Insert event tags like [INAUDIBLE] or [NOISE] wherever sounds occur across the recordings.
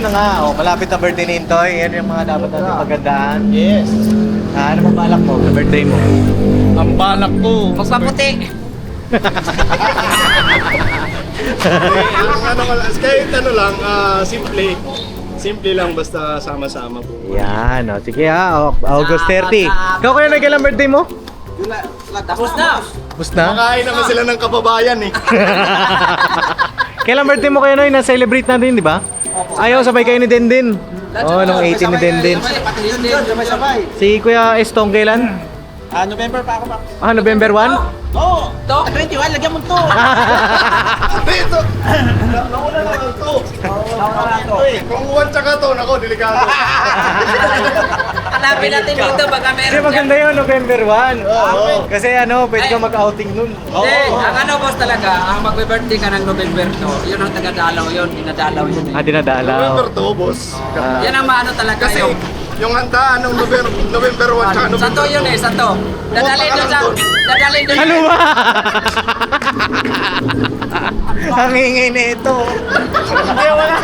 na nga. Oh, malapit na birthday ni Intoy. Yan yung mga dapat natin pagandaan. Yes. Ah, ano ba balak mo sa birthday mo? Ang balak ko. Magpaputi. ano, kahit ano lang, ah, simple. Simple lang basta sama-sama po. Yan, oh. Sige ha, Au- August 30. Ikaw kaya nagkailang birthday mo? Tapos na. Bus na? Makain naman sila ng kababayan eh. [LAUGHS] Kailan birthday mo kayo Noy? Na-celebrate natin, di ba? Ayaw, sabay kayo ni Dendin. Oh, nung 18 ni Dendin. Si Kuya Estong kailan? Ah, November pa ako pa. Ah, November 1? Oo! To, 21, lagyan mo to. [LAUGHS] Dito! Nauna na lang to. Nauna na to eh. Kung one tsaka to, nako, delikado. [LAUGHS] Hanapin natin dito, baka Kasi meron maganda yun, November 1. Oo. Kasi ano, pwede ka mag-outing nun. Hindi, ang ano boss talaga, ang magbe-birthday ka ng November to, yun ang taga-dalaw yun, dinadalaw yun eh. Ah, dinadalaw. November to, boss. Ah. Yan ang maano talaga Kasi yung... yung handaan ng November, November 1 tsaka November Santo yun eh, santo. Dadalhin doon sa... Dadalhin doon. Ano ba? [LAUGHS] Ang hingi nito. Hindi, wala.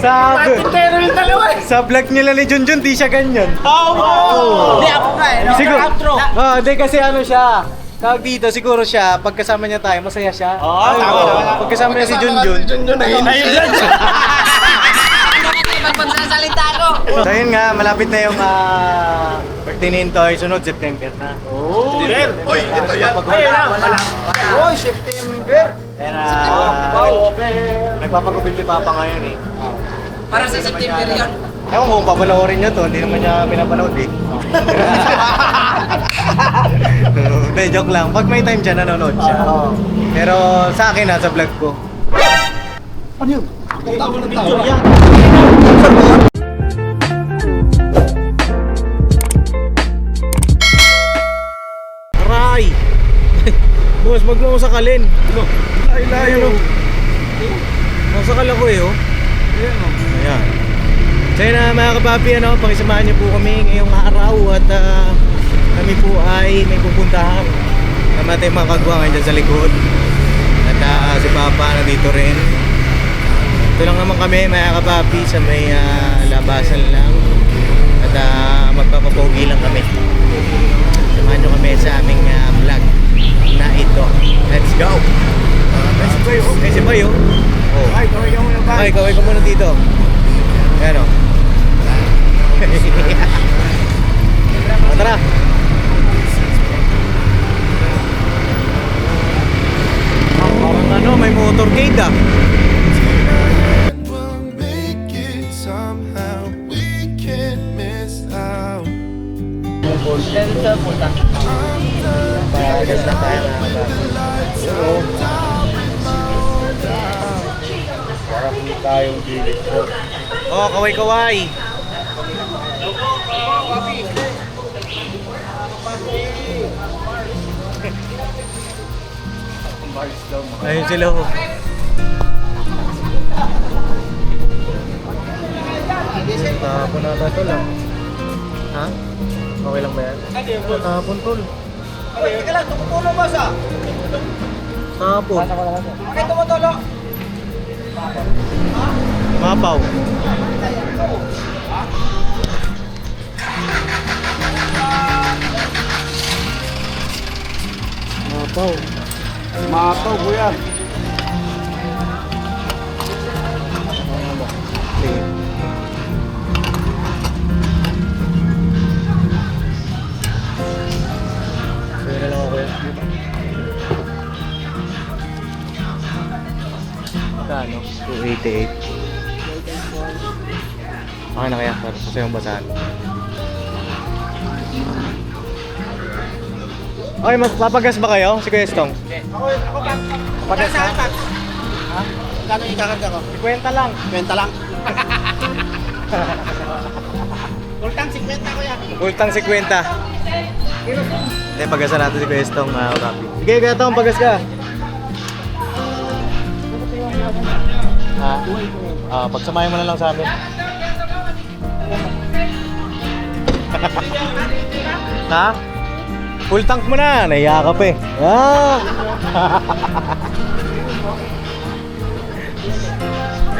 Sa, yung dalawa eh. sa vlog nila ni Junjun, di siya ganyan. Hindi ako nga eh. no? Siguro. Outro. Oh, di kasi ano siya. Tawag dito, siguro siya, pagkasama niya tayo, masaya siya. Oo, Ay, tama, tama. Pagkasama niya si Junjun. Si Junjun, nahihina siya. Ano kasi magpagsasalita? So yun nga, malapit na yung ah, birthday ni Intoy, sunod September na. Oh, Uy, ito yan. Oh, September! Kaya na, nagpapagupit ni Papa ngayon eh. Para sa September yun. Ewan ko kung papanoorin niya to, hindi naman niya pinapanood eh. [LAUGHS] Hindi, joke lang. Pag may time siya, nanonood siya. Pero sa akin, nasa vlog ko. Tama na tao. Aray! [LAUGHS] Boss, wag mo sakalin. Ano? Ay, layo no. Nasakal ako eh, oh. Ayan. So yun na mga kapapi, ano, pakisamahan niyo po kami ngayong araw at ah, kami po ay may pupuntahan. Tama tayong mga kagwangan dyan sa likod. At ah, si Papa nandito rin. Ito lang naman kami mga kapapi sa may ah, labasan lang. At ah, magpapapogi lang kami. Samahan nyo kami sa aming ah, vlog na ito. Let's go! Uh, si Boy, oh. Eh, si oh. Oh. Ay, kaway ka muna ba? Ay, kaway ka muna dito. Ayan o. O, tara. Parang ano, may motorcade ah. Paragas na tayo na. Oh, kaway-kaway. Ayun sila oh. Tapon na to lang. Ha? Okay lang ba yan? Tapon tol. Teka lang, tumutulong ba sa? Tapon. Bakit tumutulong? Mapaw. Mapaw. Mataw, kuya. Magkano? 288. Okay na kaya para sa yung basahan. Okay, magpapagas ba kayo? Si Kuya Stong? Ako, ako pa. Pagas tax? Ha? Kano ikakarga ko? Kwenta lang. Benta lang. [LAUGHS] Ultang 50 ko yan. Ultang 50. Hindi, pagasan natin si Kuya Stong, kapi. Sige, Kuya Tong, pagas ka. Ha? Ah, pagsamahin mo na lang sa amin. [LAUGHS] ha? Full tank mo na, nahiya ka eh. Ah! [LAUGHS]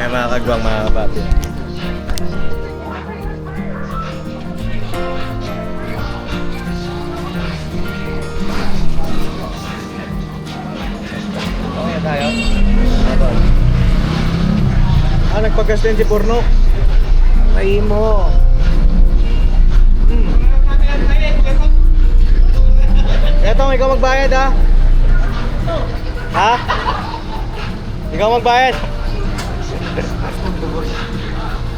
Eh, Ay, mga kagwang mga kapatid. Okay, tayo. Okay. Ah, nagpagas din si Porno. Ay mo. Hmm. Eto, ikaw magbayad ha. Ha? Ikaw magbayad.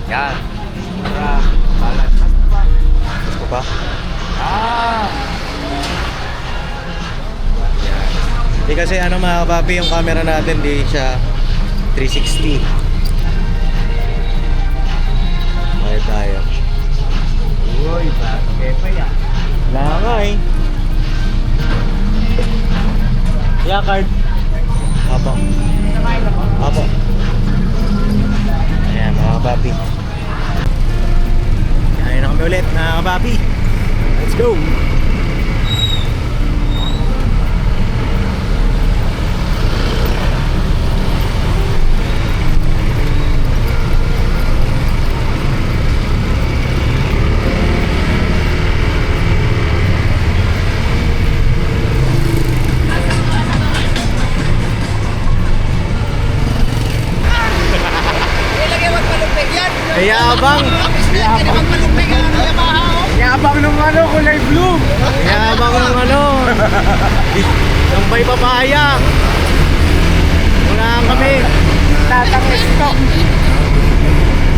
Yan. Para balas. Gusto ba? Ah! Di kasi ano mga kapapi, yung camera natin di siya 360. Kaya tayo. Uy, bakit pa yan? Wala nga eh. Yeah, card. Apo. Apo. Ayan, mga kapapi. Kaya na kami ulit, mga kapapi. Let's go! Yabang. Yabang. Yabang ng ano, kulay blue. Yabang ng ano. Yung bay papaya. Wala kami. Tatang estok.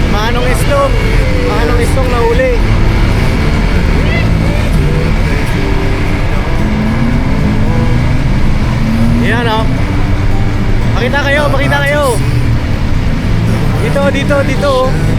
Manong estok. Manong estok na uli. Yan o. Oh. Pakita kayo, pakita kayo. Dito, dito, dito. Oh.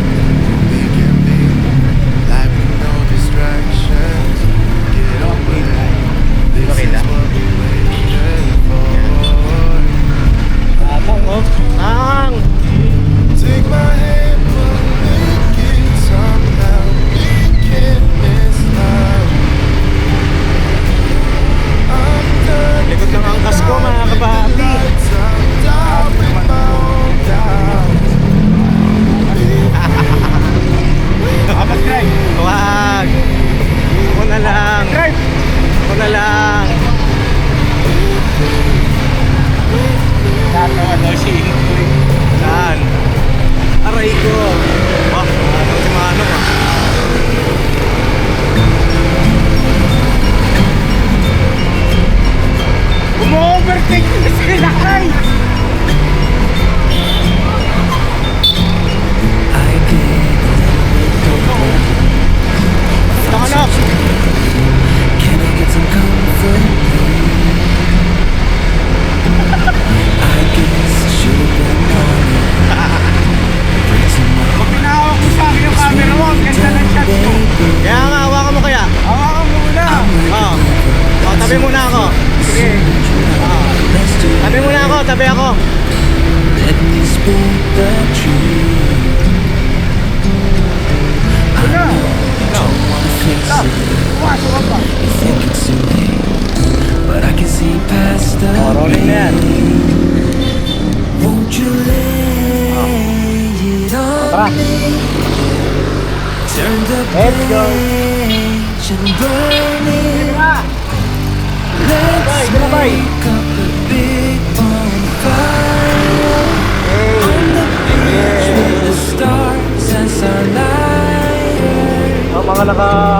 talaga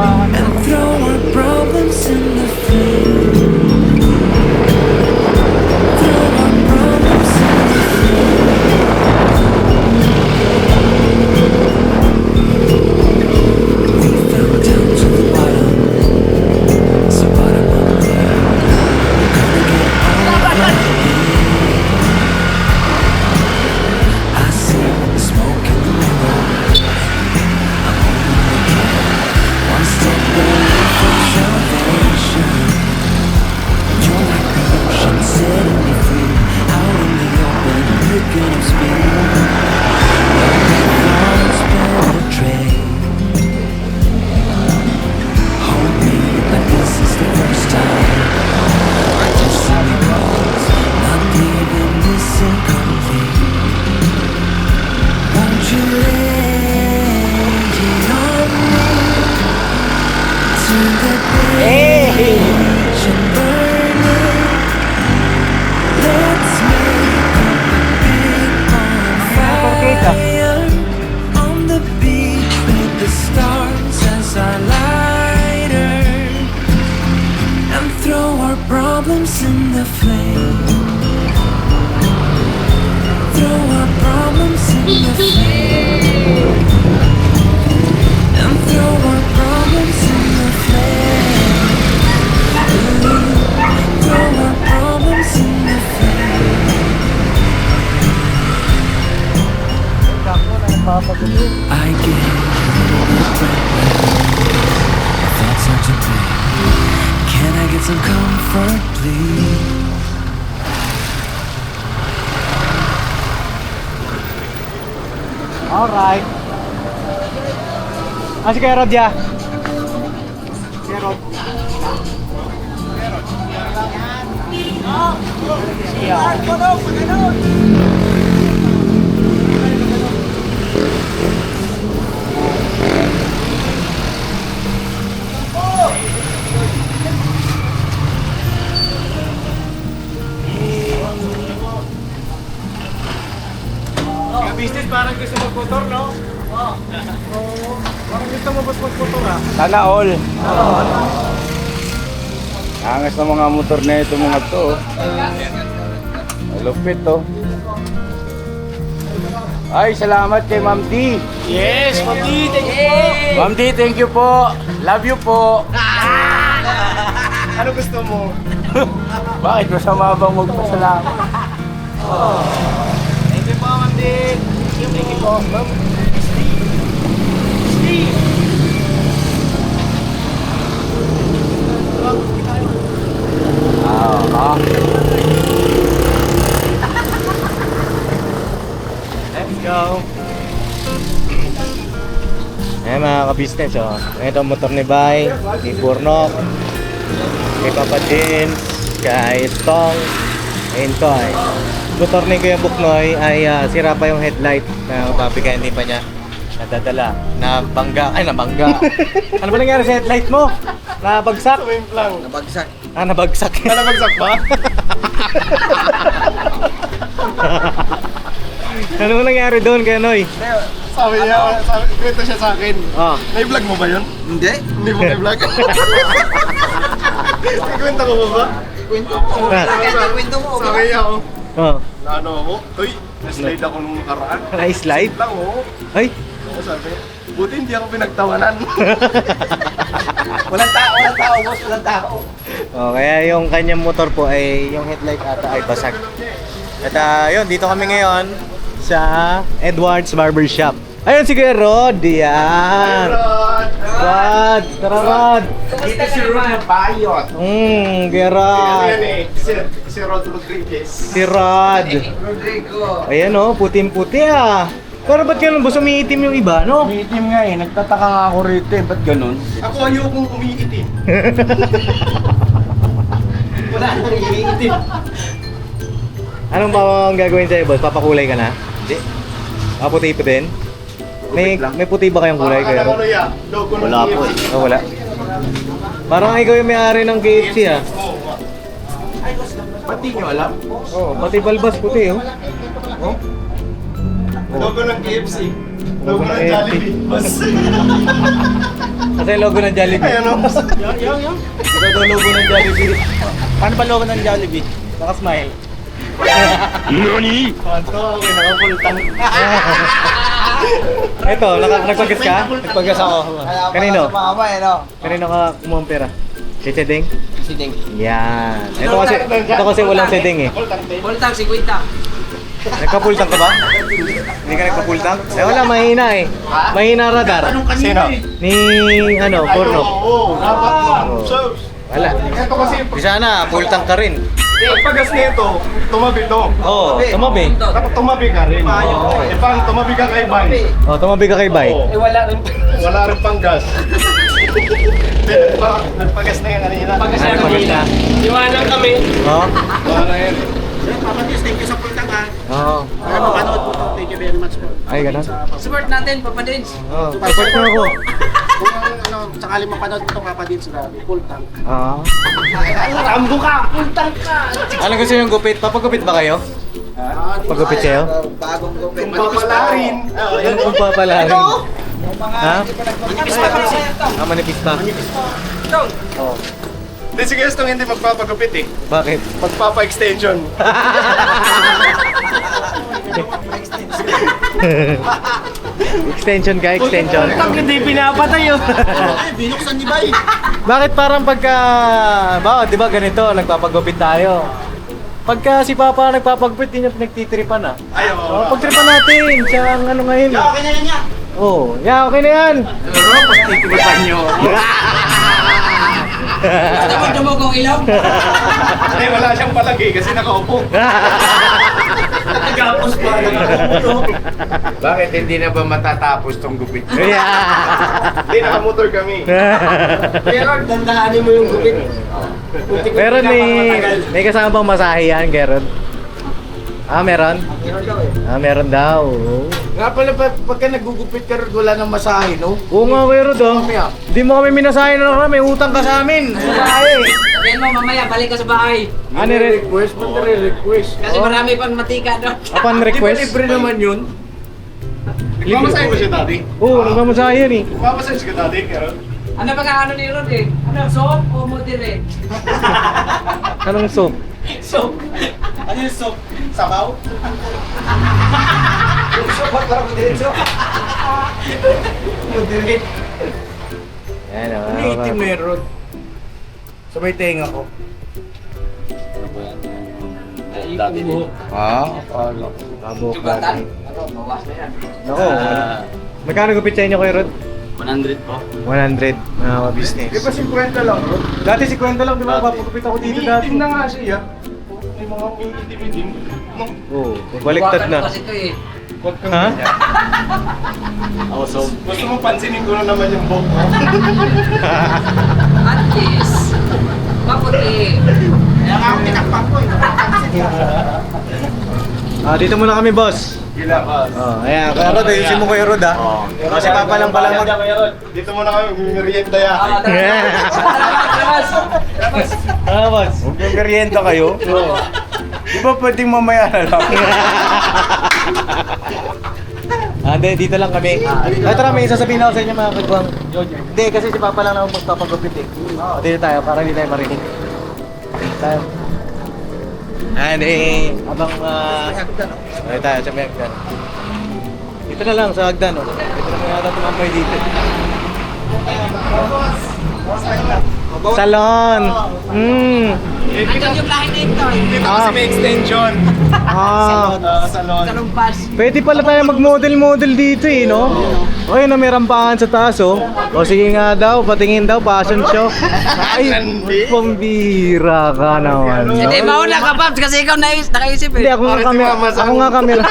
Ah, si Kuya Rod ya? Kuya Rod. business parang gusto magmotor, no? Oo. Parang gusto mo bas magmotor, ah. Sana all. Angas ng mga motor na ito mga to. oh. Malupit to. Ay, salamat kay Ma'am D. Yes, pati, thank you po. Ma'am D, thank you po. Love you po. Ano gusto mo? [LAUGHS] Bakit masama bang magpasalamat? Thank you po, Ma'am Dick. Thank you po, Ah, ah. Let's go. Ayan mga ka-business, oh. Ito ang motor ni Bay, ni Burnok, kay Papa Jin, kay Stong, ayun ko ay. Motor ni Kuya Buknoy ay ah, sira pa yung headlight na papi kaya hindi pa niya nadadala. Nabangga, ay nabangga. [LAUGHS] ano ba nangyari sa headlight mo? Nabagsak? Nabagsak. Ah, nabagsak. Ah, nabagsak ba? [LAUGHS] ano mo nangyari doon, kaya Noy? Sabi niya, sabi, kwento siya sa akin. Oh. Na-vlog mo ba yun? Hindi. Hindi mo na-vlog? [LAUGHS] Kwento ko ba ba? Kwento mo. Ah. Kwento mo. Sabi niya, oh, Oh. na ano ako, Uy, na-slide ako nung nakaraan. Na-slide? Lang, oh. Ay, Ako sabi, buti hindi ako pinagtawanan. [LAUGHS] Walang tao, walang tao, boss, walang tao. Oh, kaya yung kanyang motor po ay yung headlight ata ay basag. At ah, yun, dito kami ngayon sa Edwards Barber Shop. Ayun si Kuya Rod, yan. Rod, tara Rod. Dito si Ron Bayot. Hmm, Kuya Ano Rod. yan eh, si, si Rod Rodriguez. Si Rod. Rodrigo. Ayan oh, puting-puti ah. Pero ba't ganun? Basta umiitim yung iba, no? Umiitim nga eh, nagtataka nga ako rito eh, ba't ganun? Ako ayokong umiitim. [LAUGHS] Wala nang iitim. Anong ba ang gagawin sa'yo, boss? Papakulay ka na? Hindi. Ah, puti pa din? May, may puti ba kayong kulay kayo? Ano? Logo ng Wala po KFC. Oh, wala. Parang ikaw yung may-ari ng KFC ah. Oo. Di nyo alam? Oh, pati balbas puti oh. Oh. Logo ng KFC. Logo Logo ng. Jollibee. Kasi logo ng Jollibee. Ayan o. Yang, yang, yang. Ikaw daw logo ng Jollibee. Paano ba logo ng Jollibee? Naka-smile. Nani? Panto, okay, nakapultang. [LAUGHS] Ito, naka, nagpagas ka? Nagpagas ako. Kanino? Mama, eh, no? Kanino ka kumuha ng pera? Si Chedeng? Si Ding. Yan. Ito kasi, ito kasi walang Chedeng eh. Pultang, si Quinta. Nagkapultang ka ba? Hindi ka nagkapultang? Eh wala, mahina eh. Mahina radar. Sino? Ni ano, porno. Oo, dapat Wala. ito kasi, Di sana, pultang ka rin. pagpagas nito, tumabi to. Oo, oh, tumabi. Dapat tumabi ka rin. Oo. Eh, pang tumabi ka kay Bay. Oh, tumabi ka kay Bay. Oo. Eh, wala rin. Wala rin pang gas. Pa- Nagpagas na yan kanina. Pagkas Ano, kanina? Iwanan kami. Oh? Wala na yan. Oo. Ano, panood po to. Thank you very much po. Ay, ganun. Support natin, Papa Dins. Oh, support mo ako. Kung ano, sakali mapanood mo itong kapatid sila, full tank. Ah. Rambo ka! Full tank ka! Ano gusto yung gupit? Papagupit ba kayo? Pagupit sa'yo? Bagong gupit. Kung papalarin. Oo, yan. Kung papalarin. Ha? Manipis pa kami sa'yo, Tong. Ah, manipis pa. Tong. Oh. Hindi si Gastong hindi magpapagupit eh. Bakit? Magpapa-extension. [LAUGHS] [LAUGHS] extension ka, extension. hindi pinapatay oh. Ay, binuksan ni Bay! Bakit parang pagka, ba, di ba ganito, nagpapagupit tayo. Pagka si Papa nagpapagupit, din niya pinagtitripan ah. Ayaw. Oh, pagtripan natin. Siya ang ano ngayon. eh. Okay na yan niya. Oh, yeah, okay na yan. Pero pag titiripan nyo. Gusto mo dumugong ilong? Hindi, wala siyang palagi kasi nakaupo. [LAUGHS] Nagapos pa. Bakit hindi na ba matatapos tong gupit? [LAUGHS] yeah. Hindi, nakamotor kami. [LAUGHS] Pero dandahanin mo yung gupit. meron may, may kasama bang masahe yan, Gerard? Ah, meron? Ah, meron daw. Oo. Nga pala, pa- pagka nagugupit ka rin, wala nang masahe, no? Oo nga, Gerard oh. Hindi mo kami minasahe na lang, may utang ka sa amin. Masahe. Sabihin mo mamaya, balik ka sa bahay. Ano rin? Request, ba't nare-request? Kasi marami pang matika doon. Upon Di ba request? libre naman yun? Mamasahe mo siya dati? Oo, nagmamasahe yun eh. Mamasahe siya dati, pero... Ano ba ka ano ni Rod eh? Ano, soap o modere? Anong soap? Soap. Ano yung soap? Sabaw? yung soap at parang soap. Moderate. Yan o. Ano yung itim na yun, Rod? Sabay tenga ko. Dati din. Ha? Kabok Sugatan? Ano, bawas na yan. Nako. Magkano gupit sa inyo kay Rod? 100 po. 100 na business. Di ba 50 lang, bro? Dati si Kwenta lang, di ba? Papagupit ako dito dati. Umiitim na nga siya. May mga umiitim-itim. Oo, baliktad Buwakan na. Kasi ito eh. Huwag kang Ha? ganyan. Gusto mo pansinin ko na naman yung buhok mo. [LAUGHS] At least, maputi. Kaya nga ako tinakpan ko eh. Ah, dito muna kami, boss. Gila ka. Oh, ayan. Kaya Rod, ayusin mo kay Rod, ha? Kasi papa lang pala mag... Dito muna kami, merienda ya. Ah, labas, labas. Ah, boss. Huwag yung merienda kayo. [LAUGHS] Di ba pwedeng mamaya na lang? [LAUGHS] Ah, di, dito lang kami. Ah, tara, may sasabihin ako sa inyo mga kagwang. Hindi, kasi si Papa lang na ako magpapagupit eh. Oo, dito tayo, para hindi tayo marinig. Tayo. Ah, di. Abang, ah... Ay, tayo, sa may hagdan. Dito na lang, sa hagdan, oh. Dito na yata tumambay dito. Salon! Mm. Andun yung lahi dito. Dito kasi may extension. Ah. [LAUGHS] Ah, salon. Salumpas. Pwede pala tayo mag-model-model dito eh, no? O yun, may rampangan sa taas, oh. O sige nga daw, patingin daw, fashion show. Ay, [LAUGHS] pambira ka naman. no? Hindi, mauna ka, Paps, kasi ikaw nais, nakaisip Hindi, eh. ako nga sa- Ako nga camera. [LAUGHS]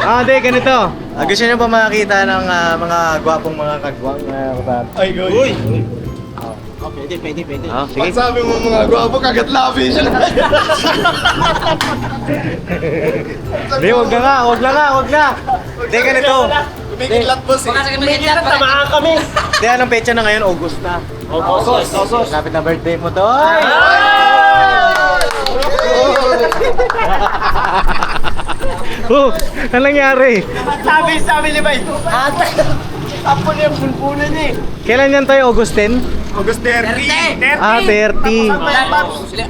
ah, di, ganito. Ah, gusto niyo ba makakita ng ah, mga gwapong mga kagwang? Uh, Ay, goy. Oh, pwede, pwede, pwede. ah, Pag sige. sabi mo mga gwapo, kagat labi siya. Hindi, wag na nga, wag na nga, wag na. Hindi, ganito. Eh. Baka sa kumikita, Tamaan kami. Hindi, anong petsa na ngayon? August na. August. August. Lapit na birthday mo to. Ay! [LAUGHS] Oh, ano nangyari? Sabi, sabi ni Bay. Ata. Apo niya, pulpunan niya eh. Kailan yan tayo? August 10? August 30. 30. Ah, 30.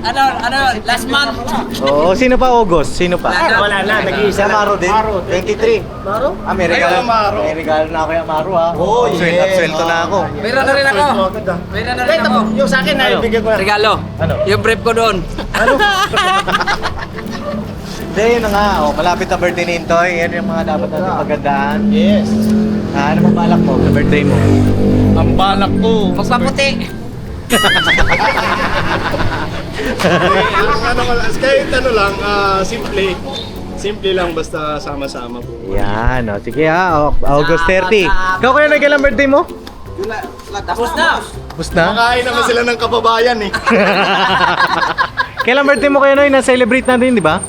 Ano, ano, last month. Oo, sino pa August? Sino pa? Wala na, nag-iisa Sa Maro din? 23. Maro? Ah, may regalo. Ay, Amaro. May regalo na ako yung Amaro ha. Oh, yeah. sweldo na ako. Mayroon na rin ako. Mayroon na rin ako. yung sa akin, Ano? naibigyan ko na. Regalo. Ano? Yung brief ko doon. [LAUGHS] Hindi, yun na nga. Oh, malapit na birthday ni Intoy. Yan yung mga dapat natin magandaan. Yes. Ah, ano bang balak mo sa birthday mo? Ang balak ko. Magpaputi. Ang ano lang, kahit ano lang, ah, simple. Simple lang basta sama-sama po. Yan, oh. sige ha. August 30. Ikaw kaya nagkailang birthday mo? Tapos na. Tapos na? Makain naman sila ng kababayan eh. [LAUGHS] Kailan birthday mo kayo Noy? Na-celebrate natin, di ba?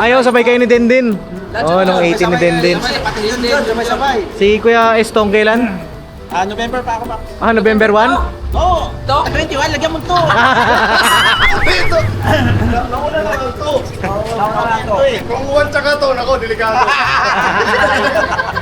Ayaw, sabay kayo ni Dendin. Oo, oh, nung 18 ni Dendin. Sabay-sabay. Si Kuya Estong kailan? Ah, November pa ako, Paps. Ah, November 1? Oo. To. 21, lagyan mo to. Ito! Na- Nauna na lang to. Ito eh. Kung one tsaka to, nako, delikado.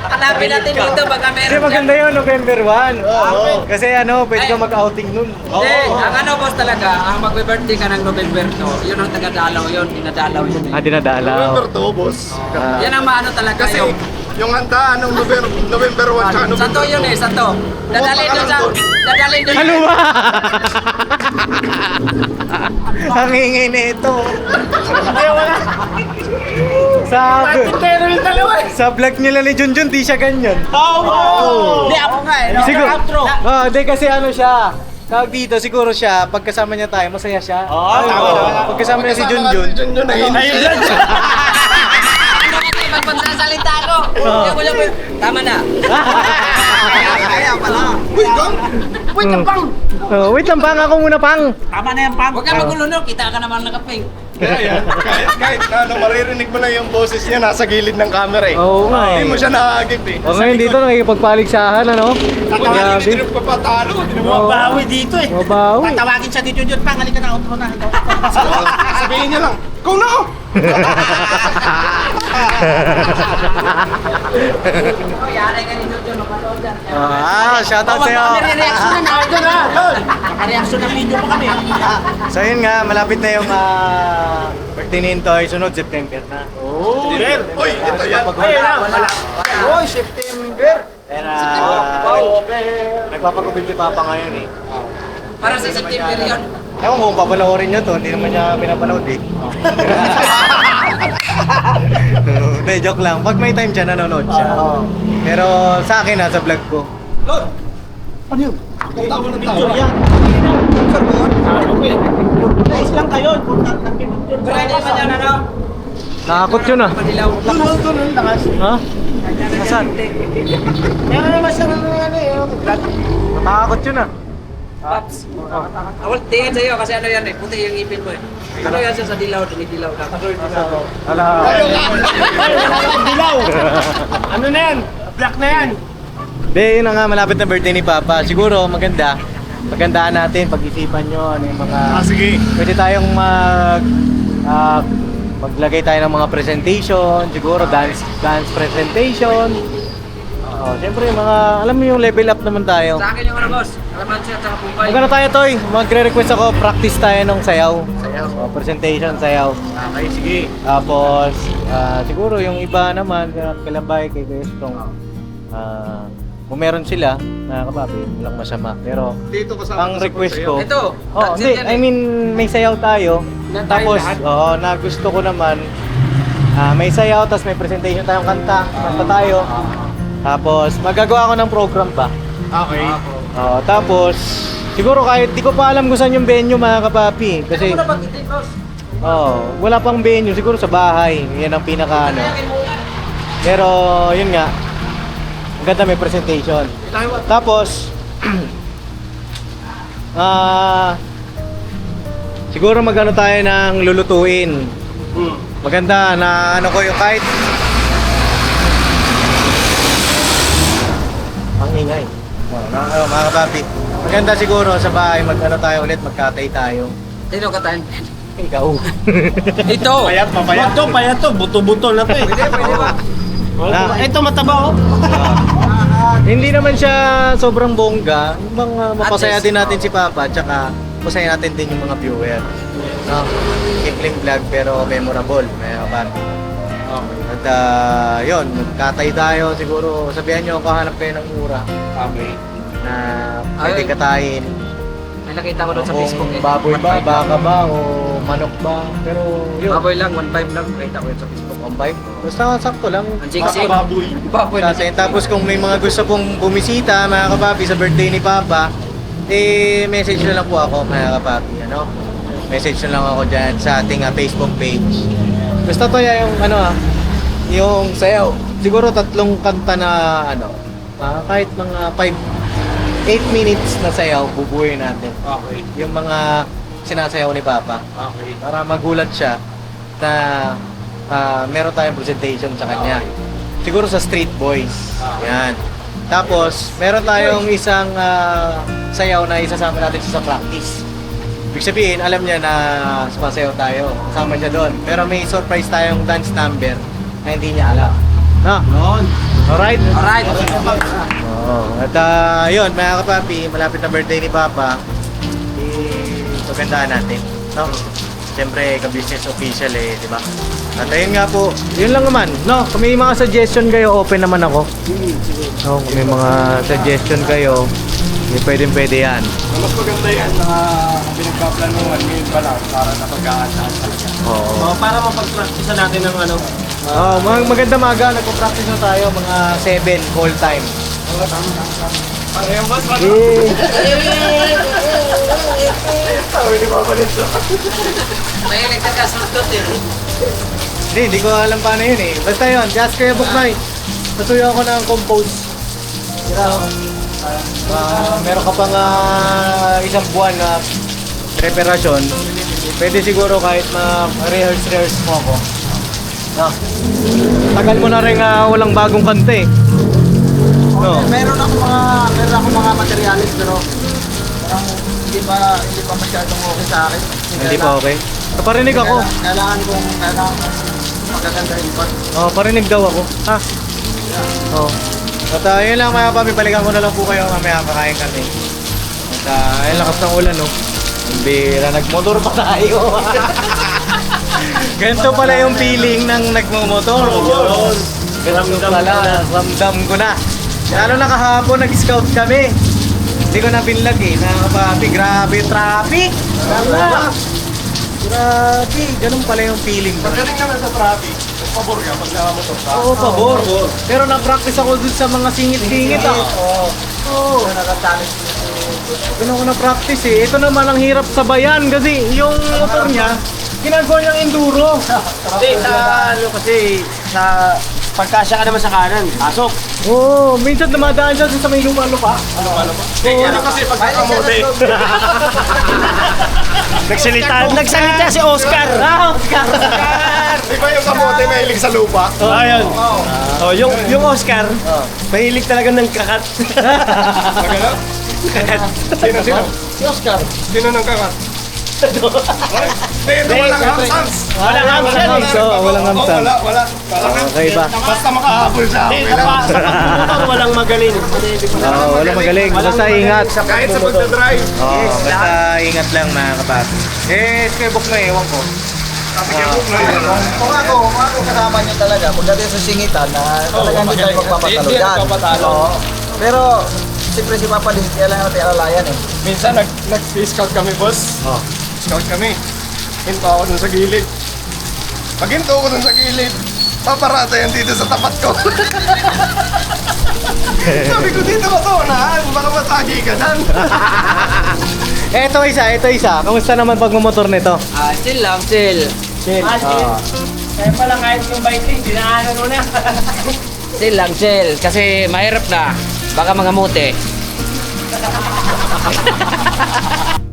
Hanapin natin dito baka Kasi meron maganda yun, November 1. Oo. Kasi ano, pwede ka mag-outing nun. Hindi, ang ano boss talaga, ang magbe-birthday ka ng November to, yun ang taga-dalaw yun, dinadalaw yun. Ah, Eh. dinadalaw. November to, boss. Ah. Yan ang maano talaga Kasi yung... yung handaan ng November, November 1 tsaka November Santo yun eh, santo. Dadalhin doon sa... Dadalhin doon Ano ba? Ang ingay na ito. Hindi, wala. Sa, Pero yung dalawa eh. sa vlog nila ni Junjun, di siya ganyan. Oo! Hindi ako nga eh. Siguro. Outro. Oh, di kasi ano siya. Tawag dito, siguro siya, pagkasama niya tayo, masaya siya. Oo, Ay, tama, oo. Pagkasama niya si Junjun. Si Junjun, siya. Ano kasi pag magsasalita ko? Hindi ko lang Tama na. [LAUGHS] Kaya pala. Uy, gang! Wait, ang pang! Oh, wait lang, pang ako muna, pang. Tama na yan, pang. Huwag ka magulo no. Kita ka naman nakaping. Kaya yan, kahit, kahit na, ano, maririnig mo lang yung boses niya, nasa gilid ng camera eh. Oo nga eh. Hindi mo siya nakagip eh. O ngayon dito, nakikipagpaligsahan, ano? Tatawagin ni Drip pa pa talo. Mabawi dito eh. Mabawi. Tatawagin siya dito dyan, pang. Halika na, outro na. [LAUGHS] Sabihin niya lang, go na! Oh. Ah, shoutout sa'yo. Reaction na, ito na. Nakareaction na video pa kami. So yun nga, malapit na yung ah, birthday ni Intoy, sunod September na. Oh, Uy, ito yan. Ayun na, wala. Oy, September. Pero, uh, nagpapagubit si Papa ngayon eh. Para sa September yun. Ewan ko kung papanoorin nyo to, hindi naman niya pinapanood eh. Hindi, joke lang. Pag may time siya, nanonood siya. Pero sa akin, nasa vlog ko. Tawa ng Picture tawa. yan. Nice lang kayo. Pero hindi man yan ano. Nakakot yun ah. Tunon, tunon, lakas. Ha? Nasaan? Meron naman siya ng ano eh. Nakakot yun ah. Paps. Awal, tingin sa'yo kasi ano yan eh. Puti yung ipin mo eh. Ano yan siya sa dilaw, dinidilaw na. Ala. Dilaw. Ano na yan? Black na yan. Hindi, yun na nga, malapit na birthday ni Papa. Siguro, maganda. Pagandaan natin, pag-isipan nyo, ano yung mga... Ah, sige. Pwede tayong mag... ah, maglagay tayo ng mga presentation, siguro dance dance presentation. Oh, siyempre mga alam mo yung level up naman tayo. Sa akin yung ano boss. Alaman siya sa Pumpay. Magkano tayo toy? Magre-request ako practice tayo ng sayaw. Sayaw. Oh, presentation sayaw. Okay, sige. Tapos ah, siguro yung iba naman Kalambay kay Bestong. Ah, kung meron sila, na kapabi, walang masama. Pero Dito kasama ang ko sa request ko, Ito. Oh, that's hindi. it yan I eh. mean, may sayaw tayo. Na tayo Tapos, lahat? oo, na gusto ko naman, ah, may sayaw, tapos may presentation tayong kanta. Kanta tayo. Tapos, magagawa ko ng program ba? Okay. Oo, tapos, siguro kahit di ko pa alam kung saan yung venue mga kapapi. Kasi, Ano mo na pag-itin boss? oh, wala pang venue. Siguro sa bahay. Yan ang pinaka ano. Mo. Pero, yun nga. Ang ganda may presentation. Tapos, [CLEARS THROAT] ah, siguro magano tayo ng lulutuin. Maganda na ano ko yung kahit ang ingay. Oh, na, ano, mga kapapi. Maganda siguro sa bahay mag-ano tayo ulit, magkatay tayo. Sino ka tayo? Ikaw. [LAUGHS] Ito. Payat, mapayat. Ito, pa yan to. Buto-buto na to eh. Pwede, pwede ba? Ah. Ito, mataba oh. [LAUGHS] Hindi naman siya sobrang bongga. Mga mapasaya din natin si Papa, tsaka masaya natin din yung mga viewer. No? Simpleng vlog pero memorable. May kapapi. At ah, yun, katay tayo siguro. Sabihan nyo ako hanap kayo ng mura Okay. na pwede Ay. katayin. May nakita ko doon sa Kung Facebook eh. baboy ba, 1.5 baka ba, o manok ba. Pero yun, Baboy lang, 1.5 lang. Nakita ko yun sa Facebook. 1.5. Basta sakto lang. Ang baboy. Baboy na Kasi, tapos kung may mga gusto pong bumisita, mga kapapi, sa birthday ni Papa, eh, message na lang po ako, mga kapapi, ano? Message na lang ako dyan sa ating ah, Facebook page. Basta to yung, ano ah, yung sayaw. Siguro tatlong kanta na, ano, ah, kahit mga 5, 8 minutes na sayaw, bubuhay natin. Okay. Yung mga sinasayaw ni Papa. Okay. Para magulat siya na ah, meron tayong presentation sa kanya. Siguro sa Street Boys. Yan. Tapos, meron tayong isang ah, sayaw na isasama natin sa practice. Ibig sabihin, alam niya na sumasayaw tayo. Kasama siya doon. Pero may surprise tayong dance number na hindi niya alam. No? Noon. Alright? Alright. Oo. At ah, yun, mga kapapi, malapit na birthday ni Papa. Eh, pagandaan natin. No? Siyempre, ka-business official eh, di ba? At ayun nga po, yun lang naman. No, kung may mga suggestion kayo, open naman ako. No, kung may mga suggestion kayo, Hindi pwedeng pwede yan. Mas maganda yan na pinagpaplanuhan ngayon pa lang para napag-aandaan talaga. Oo. Oh, para mapag-practice natin ng ano. Oh, mag maganda maga, nagpo-practice na tayo mga 7 call time. Pareho ba? Eh, Mahilig ka kasuntot eh. hindi, hindi ko alam paano yun eh. Basta yun, just kaya Bukmay. Natuyo ako ng compose. Tira ako. Ah, meron ka pang ah, isang buwan na preparasyon. Pwede siguro kahit ma-rehearse-rehearse mo ako. No. Tagal mo na rin ah, walang bagong kanta eh. No. Meron ako mga meron ako mga materialis pero parang hindi pa hindi pa masyadong okay sa akin. Hindi pa okay. Parinig ako. Kailangan, kailangan kong kailangan magaganda rin pa. Oh, parinig daw ako. Ha? Oh. At uh, yun lang mga papi, balikan ko na lang po kayo mamaya kakain kami. At uh, ayun lakas ng ulan no. Ang Bira, nagmotor pa tayo. [LAUGHS] Ganito pala yung feeling ng nagmumotor. Ganito pala, ramdam ko na. Lalo na kahapon, nag-scout kami. Hindi ko na pinlag eh, mga papi. Grabe, traffic! Grabe! Grabe, ganun pala yung feeling ko. Pagdating naman sa traffic, pabor ka pag nakamotor ka. Oo, pabor. Pero na-practice ako dun sa mga singit-singit ah. Oo. Oo. Ganun ko na-practice eh. Ito naman ang hirap sabayan kasi yung motor niya, ginagawa niyang enduro. [LAUGHS] Hindi, sa ano kasi sa pagkasya ka naman sa kanan, pasok. Oo, minsan dumadaan siya sa may lupa-lupa. Eh, ano kasi pag nakamote, [LAUGHS] Nagsalita, nagsalita si Oscar. Ah, Oscar! [LAUGHS] di ba yung kamote mahilig sa lupa? Ayun. Oh, yung yung Oscar, mahilig talaga ng kakat. Nagano? Sino, sino? si Oscar. Sino nang kakat? Hindi, ito walang hamsams. Walang hamsan eh. hamsam. Oo, walang Oo, hamsam. Wala, wala. Walang Okay ba? Basta makahabol sa Hindi, akin. sa, pa, sa walang magaling. Oo, wala magaling. Basta ingat. Kahit sa pagdadrive. Oo, basta ingat lang mga kapatid. Eh, skybok na ewan ko. Na. Kung ako, kung ako kasama niyo talaga, pagdating sa singitan na talaga hindi tayo magpapatalo Hindi dyan. magpapatalo. Oo. Pero, siyempre si Papa Liz, kaya lang natin alalayan eh. Minsan nag, nag-scout kami, boss. Oh. Scout kami. Hinto ako dun sa gilid. Pag hinto ako dun sa gilid, paparata yan dito sa tapat ko. Sabi ko dito ka to, unahan. Baka matagi ka dyan. Eto isa, eto isa. Kamusta naman pagmumotor nito? Ah, chill lang, chill. Chill. Ah. Kaya pala kahit yung biking, dinaanan mo na. [LAUGHS] Chill lang, chill. Kasi mahirap na. Baka mga mute. [LAUGHS]